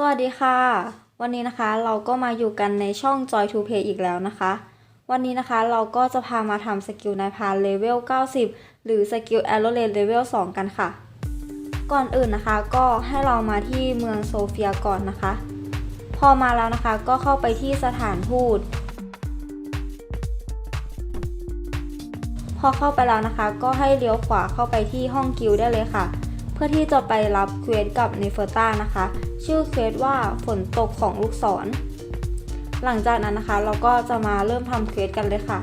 สวัสดีค่ะ วันนี้นะคะเราก็มาอยู่กันในช่อง Joy to Play อีกแล้วนะคะ วันนี้นะคะเราก็จะพามาทำสกิลนายพานเลเวล 90 หรือสกิล Arrow Lane เลเวล 2 กันค่ะ ก่อนอื่นนะคะก็ให้เรามาที่เมืองโซเฟียก่อนนะคะ พอมาแล้วนะคะก็เข้าไปที่สถานทูตพอเข้าไปแล้วนะคะ ก็ให้เลี้ยวขวาเข้าไปที่ห้องกิลได้เลยค่ะ พื่อที่จะไปรับเควสกับเนเฟอร์ต้านะคะ ชื่อเควสว่าฝนตกของลูกศร หลังจากนั้นนะคะ เราก็จะมาเริ่มทำเควสกันเลยค่ะ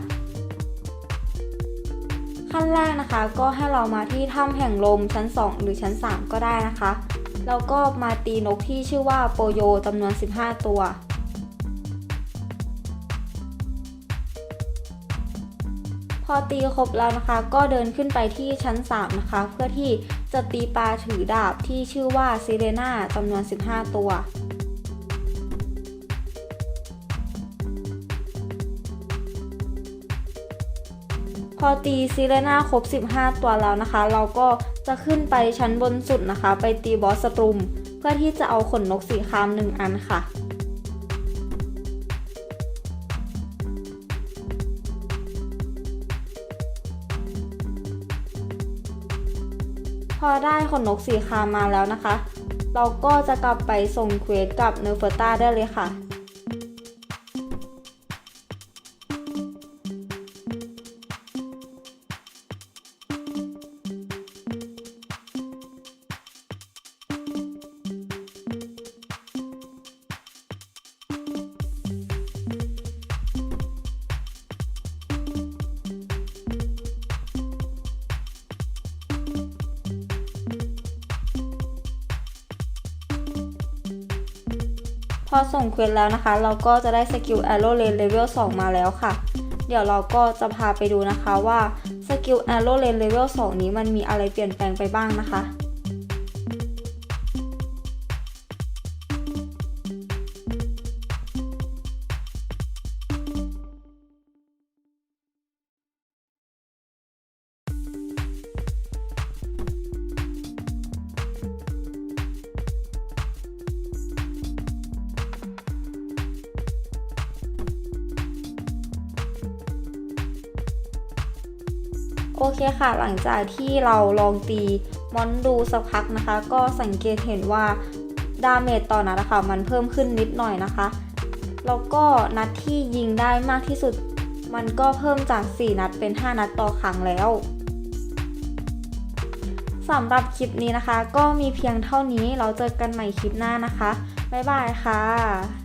ขั้นแรกนะคะ ก็ให้เรามาที่ถ้ำแห่งลมชั้น 2 หรือชั้น 3 ก็ได้นะคะ แล้วก็มาตีนกที่ชื่อว่าโปโยจำนวน 15 ตัว พอตีครบแล้วนะคะ ก็เดินขึ้นไปที่ชั้น 3 นะคะ เพื่อที่จะตีปลาถือดาบที่ชื่อว่าซิเรนาจำนวน 15 ตัวพอตีซิเรนาครบ 15 ตัวแล้วนะคะ เราก็จะขึ้นไปชั้นบนสุดนะคะ ไปตีบอสสตรุม เพื่อที่จะเอาขนนกสีครามหนึ่งอันค่ะ พอได้ขนนกสีคามมาแล้วนะคะ เราก็จะกลับไปส่งเควสกับเนเฟอร์ต้าได้เลยค่ะ พอส่งเควสแล้วนะคะ เราก็จะได้สกิล Arrow Lane Level 2 มาแล้วค่ะ เดี๋ยวเราก็จะพาไปดูนะคะว่าสกิล Arrow Lane Level 2 นี้มันมีอะไรเปลี่ยนแปลงไปบ้างนะคะ โอเคค่ะ หลังจากที่เราลองตีมอนดูสักพักนะคะ ก็สังเกตเห็นว่าดาเมจต่อนัดนะคะมันเพิ่มขึ้นนิดหน่อยนะคะ แล้วก็นัดที่ยิงได้มากที่สุด มันก็เพิ่มจาก 4 นัดเป็น 5 นัดต่อครั้งแล้วสำหรับคลิปนี้นะคะ ก็มีเพียงเท่านี้เราเจอกันใหม่คลิปหน้านะคะ บ๊ายบายค่ะ